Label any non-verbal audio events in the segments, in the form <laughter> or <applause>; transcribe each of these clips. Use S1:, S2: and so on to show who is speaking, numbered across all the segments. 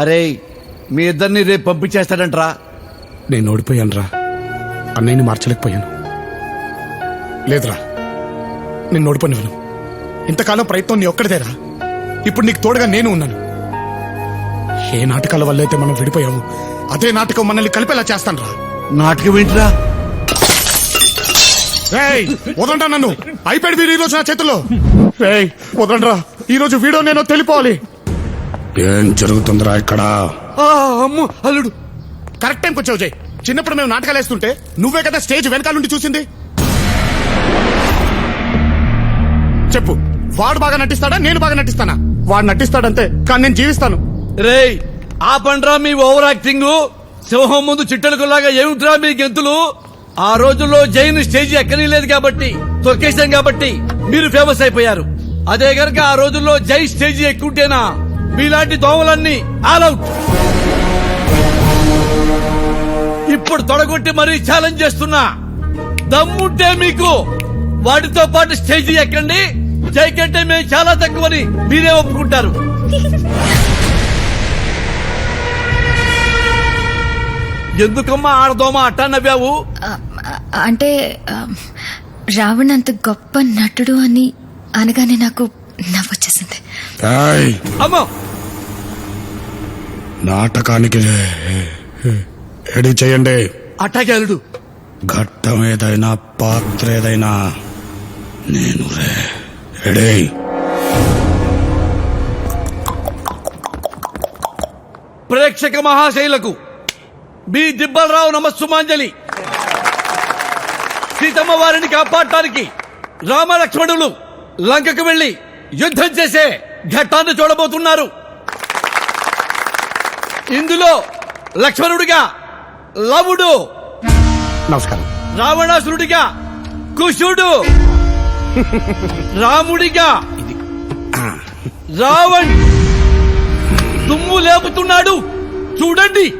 S1: అరే మీ ఇద్దరిని రేపు పంపించేస్తాడంట్రా.
S2: నేను ఓడిపోయాను రా అన్నయ్యని మార్చలేకపోయాను. లేదురా నేను ఓడిపోయినాను ఇంతకాలం ప్రయత్నం నీ ఒక్కడిదేరా. ఇప్పుడు నీకు తోడుగా నేను ఉన్నాను. ఏ నాటకాల వల్ల అయితే మనం విడిపోయాము అదే నాటకం మనల్ని కలిపేలా చేస్తాను రా
S1: నాటకం ఏంటిరా?
S2: రేయ్ వదండ్రా నన్ను. అయిపోయాడు వీడు ఈ రోజు నా చేతుల్లో రేయ్ వదండ్రా ఈ రోజు వీడో నేను తెలిపోవాలి. ఏం జరుగుతుందిరా ఇక్కడ?
S1: ఆ, అమ్ము అల్లుడు.
S2: కరెక్ట్ టైంకి వచ్చావు జై. చిన్నప్పుడు మేము నాటకాలు వేస్తుంటే నువ్వే కదా స్టేజ్ వెనకాల నుండి చూసింది. చెప్పు వాడు బాగా నటిస్తాడా నేను బాగా నటిస్తానా? వాడు నటిస్తాడంతే కానీ నేను జీవిస్తాను.
S1: రేయ్ ఆ పండ్రా మీ ఓవర్ యాక్టింగ్. సింహం ముందు చిట్టెలకులాగా ఏమిట్రా మీ గెంతులు. ఆ రోజుల్లో జైన్ స్టేజ్ ఎక్కనీ లేదు కాబట్టి తొక్కేశాం కాబట్టి మీరు ఫేమస్ అయిపోయారు. అదే గనక ఆ రోజుల్లో జై స్టేజ్ ఎక్కుంటేనా? మీలాంటి దోమలన్నీ ఆల్ ఇప్పుడు తొడగొట్టి మరీ ఛాలెంజ్ చేస్తున్నా. దమ్ముంటే మీకు. వాటితో పాటు స్టేజీ ఎక్కండి. జైకంటే మేము చాలా తక్కువని మీరే ఒప్పుకుంటారు. ఎందుకమ్మా ఆడదోమ అట్టా నవ్వావు?
S3: అంటే రావణ్ అంత గొప్ప నటుడు అని అనగానే నాకు నవ్వొచ్చేసింది.
S1: అమ్మో.
S2: నాటకానికి రెడీ చేయండి.
S1: అట్టాకే అల్లుడు.
S2: ఘట్టం ఏదైనా పాత్ర ఏదైనా నేను రెడీ.
S1: ప్రేక్షక మహాశైలకు బి దిబ్బలరావు నమస్సుమాంజలి. సీతమ్మ వారిని కాపాడటానికి రామ లక్ష్మణులు లంకకు వెళ్ళి యుద్ధం చేసే ఘట్టాన్ని చూడబోతున్నారు. ఇందులో లక్ష్మణుడిగా లవుడు.
S2: నమస్కారం.
S1: రావణాసురుడిగా కుశుడు. రాముడిగా రావణ్. దుమ్ము లేపుతున్నాడు. చూడండి.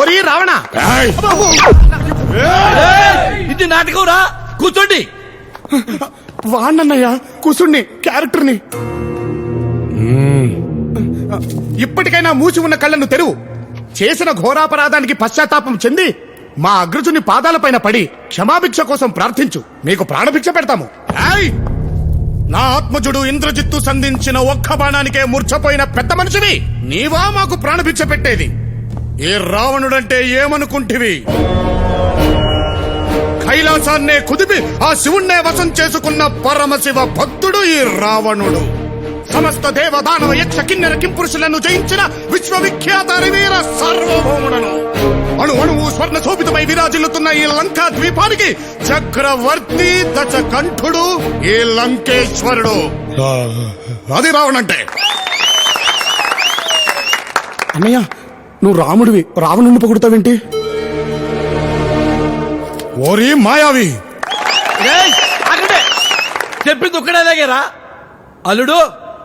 S2: ఓరి రావణ.
S1: ఏయ్! ఇది నాటకం రా. కూర్చోండి. <laughs>
S2: వాణ్ణన్నయ్య కుసుణ్ణి క్యారెక్టర్ని. ఇప్పటికైనా మూసి ఉన్న కళ్ళను తెరువు. చేసిన ఘోరాపరాధానికి పశ్చాత్తాపం చెంది మా అగ్రజుని పాదాలపైన పడి క్షమాభిక్ష కోసం ప్రార్థించు. మీకు ప్రాణభిక్ష పెడతాము. నా ఆత్మజుడు ఇంద్రజిత్తు సంధించిన ఒక్క బాణానికే మూర్ఛపోయిన పెద్ద మనిషివి. నీవా మాకు ప్రాణభిక్ష పెట్టేది. ఏ రావణుడంటే ఏమనుకుంటివి? కైలాసాన్నే కుదిపి ఆ శివుణ్ణే వశం చేసుకున్న పరమశివ భక్తుడు ఈ రావణుడు. సమస్త దేవదానవ యక్ష కిన్నెర కింపురుషులను జయించిన విశ్వవిఖ్యాత వీర సార్వభౌముడను. అణు అణువు స్వర్ణ శోభితమై విరాజిల్లుతున్న ఈ లంకా ద్వీపానికి చక్రవర్తి దశ కంఠుడు ఈ లంకేశ్వరుడు. అది రావణంటే అన్నయ్య నువ్వు రాముడివి. రావణుని పొగుడుతావేంటి? ఓరి మాయావి!
S1: చెప్పింది ఒక్కడే దగ్గరా అల్లుడు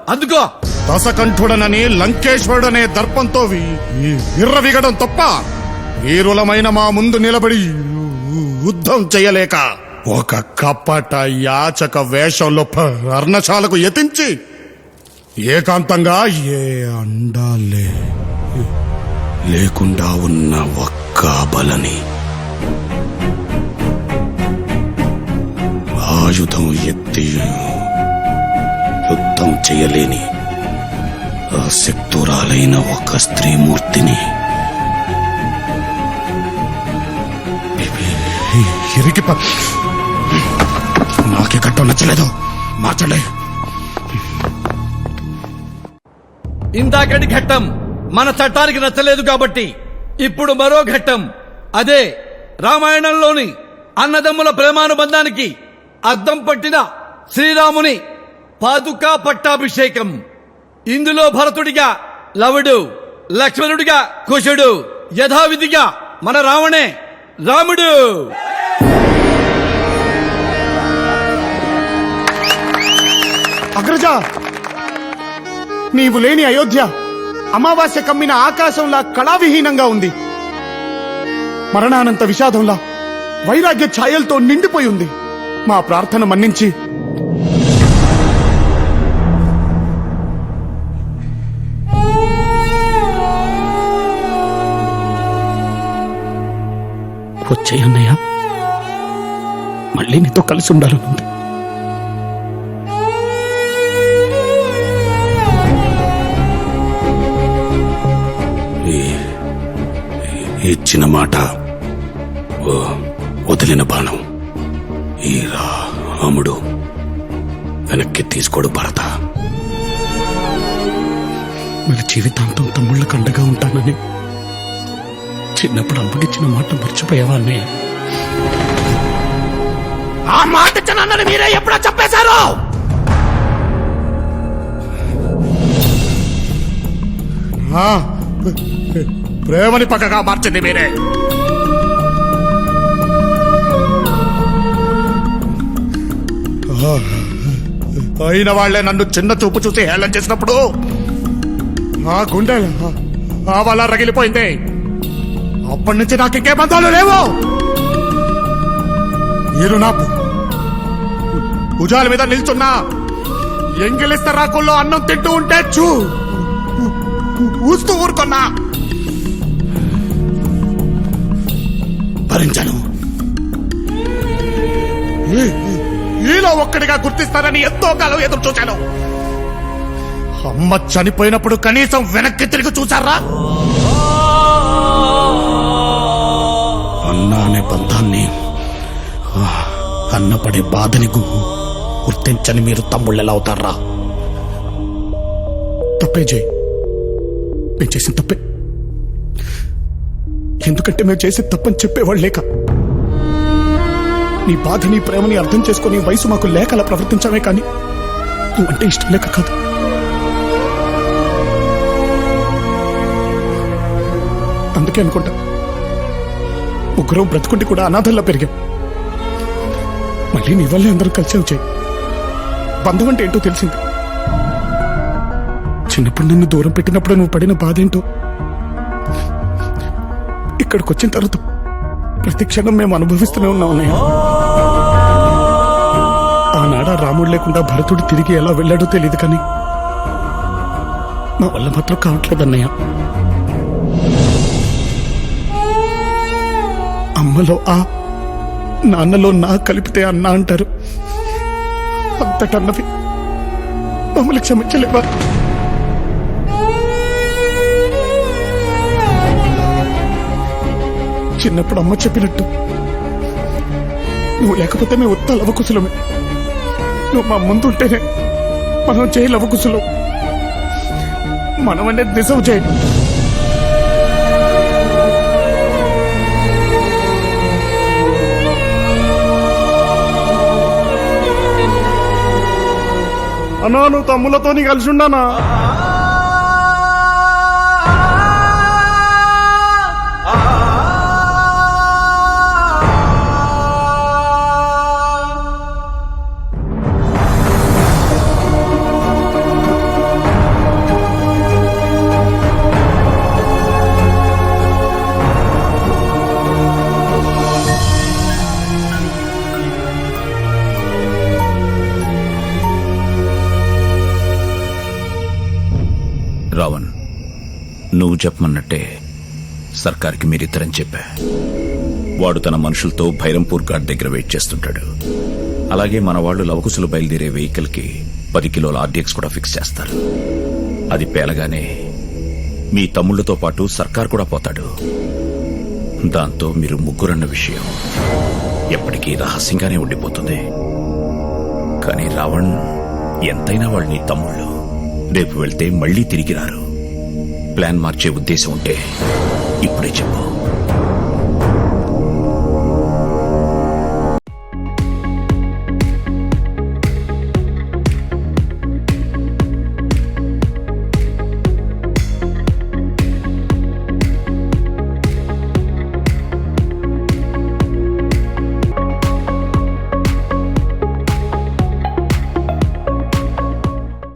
S1: అందుకో.
S2: దశకంఠుడనని లంకేశ్వరుడనే దర్పంతో వి- విర్రవిగడం తప్ప వీరులమైన మా ముందు నిలబడి యుద్ధం చేయలేక ఒక కపట యాచక వేషంలో పర్ణశాలకు యతించి ఏకాంతంగా ఏ అండాలే లేకుండా ఉన్న ఒక్క బలని ఆయుధం ఎత్తి యుద్ధం చేయలేని శక్తురాలైన ఒక స్త్రీమూర్తిని నాకే కట్టం నచ్చలేదు. మార్చండి.
S1: ఇందాకటి ఘట్టం మన చట్టానికి నచ్చలేదు కాబట్టి ఇప్పుడు మరో ఘట్టం. అదే రామాయణంలోని అన్నదమ్ముల ప్రేమానుబంధానికి అద్దం పట్టిన శ్రీరాముని పాదుకా పట్టాభిషేకం. ఇందులో భరతుడిగా లవుడు లక్ష్మణుడిగా కుశుడు యథావిధిగా మన రావణే రాముడు.
S2: అగ్రజ నీవు లేని అయోధ్య అమావాస్య కమ్మిన ఆకాశంలా కళావిహీనంగా ఉంది. మరణానంత విషాదంలా వైరాగ్య ఛాయలతో నిండిపోయి ఉంది. మా ప్రార్థన మన్నించి.
S4: వచ్చేయన్నయ్య మళ్ళీ నీతో కలిసి ఉండాలనుంది.
S2: ఇచ్చిన మాట వదిలిన బాణం. ఈ రాముడు వెనక్కి తీసుకోడు భరత.
S4: మరి జీవితాంతం తమ్ముళ్ళకు అండగా ఉంటానని చిన్నప్పుడు అమ్మకిచ్చిన మాట మర్చిపోయావా అన్నయ్య?
S2: ఆ మాట ఇచ్చినన్నది మీరే ఎప్పుడో చెప్పేశారు! ప్రేమని పక్కగా మార్చింది మీరే. అయిన వాళ్ళే నన్ను చిన్న చూపు చూసి హేళన చేసినప్పుడు ఆ గుండె ఆ రగిలిపోయింది. అప్పటి నుంచి నాకు ఇంకే బంధాలు లేవు. మీరు నా భుజాల మీద నిల్చున్నా ఎంగిలిస్త రాకుల్లో అన్నం తింటూ ఉంటే చూ ఊస్తూ ఊరుకున్నా. భరించాను. ఈలో ఒక్కడిగా గుర్తిస్తారని ఎంతో కాలం ఎదురు చూశాను. అమ్మ చనిపోయినప్పుడు కనీసం వెనక్కి తిరిగి చూసారా అన్న అనే బంధాన్ని అన్నపడే బాధని గుర్తించని మీరు తమ్ముళ్ళు ఎలా అవుతారా? తప్పే జై. నేను చేసిన తప్పే. ఎందుకంటే మేము చేసే తప్పని చెప్పేవాళ్ళు లేక నీ బాధని ప్రేమని అర్థం చేసుకుని వయసు మాకు లేఖలా అలా ప్రవర్తించమే కానీ నువ్వంటే ఇష్టం లేక కాదు. అందుకే అనుకుంటా ముగ్గురం బ్రతుకుంటే కూడా అనాథల్లా పెరిగాం. మళ్ళీ నీ వల్లే అందరూ కలిసి వచ్చాయి బంధం అంటే ఏంటో తెలిసింది. చిన్నప్పుడు నిన్ను దూరం పెట్టినప్పుడు నువ్వు పడిన బాధ ఏంటో ఇక్కడికి వచ్చిన తర్వాత ప్రతి క్షణం మేము అనుభవిస్తూనే ఉన్నాం అన్నయ్య. ఆనాడ రాముడు లేకుండా భరతుడు తిరిగి ఎలా వెళ్ళాడో తెలియదు కానీ మా వల్ల మాత్రం కావట్లేదు అన్నయ్య. అమ్మలో ఆ నాన్నలో నా కలిపితే అన్న అంటారు. అంతటన్నవి మమ్మల్ని క్షమించలేవా? చిన్నప్పుడు అమ్మ చెప్పినట్టు. నువ్వు లేకపోతే మేము ఉత్త లవకుశలమే. నువ్వు మా ముందుంటేనే మనం చేయి లవకుశలం. మనం అనేది నిజం చేయండి అన్నా నువ్వు తమ్ములతో కలిసి ఉండానా?
S5: చెప్పమన్నట్టే సర్కార్కి మీరిద్దరని చెప్పా. వాడు తన మనుషులతో భైరంపూర్ ఘాట్ దగ్గర వెయిట్ చేస్తుంటాడు. అలాగే మన వాళ్ళు లవకుశలు బయలుదేరే వెహికల్కి పది కిలోల ఆర్డిఎక్స్ కూడా ఫిక్స్ చేస్తారు. అది పేలగానే మీ తమ్ముళ్ళతో పాటు సర్కార్ కూడా పోతాడు. దాంతో మీరు ముగ్గురన్న విషయం ఎప్పటికీ రహస్యంగానే ఉండిపోతుంది. కానీ రావణ్ ఎంతైనా వాళ్ళు నీ తమ్ముళ్ళు రేపు వెళ్తే మళ్ళీ తిరిగి రారు. ప్లాన్ మార్చే ఉద్దేశం ఉంటే ఇప్పుడే చెప్పు.